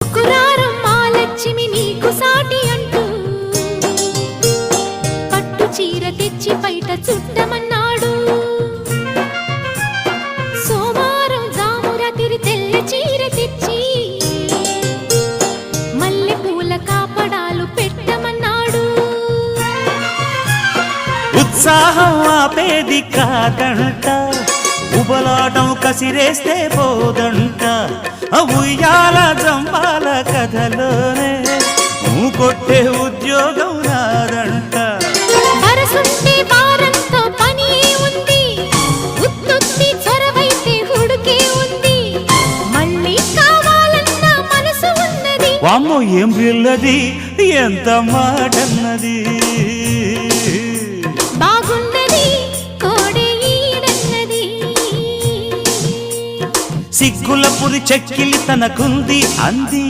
కురారం లక్ష్మి నీకు సాటి అంటూ పట్టు చీర తెచ్చి బయట చుట్టమన్నాడు. సోమారం జామురాతిరి తెల్ల చీర తెచ్చి మల్లె పూల కాపడాలు పెట్టమన్నాడు. ఉత్సాహం ఆపేది కాదంట ఉబలాటం కసిరేస్తే పోదంట ఆ కథలోనే కొట్టే ఉద్యోగం రాదంట. వామ్మో ఏం పిల్లది ఎంత మాటన్నది? సిగ్గుల పురి చెక్కిలి తనకుంది అంది.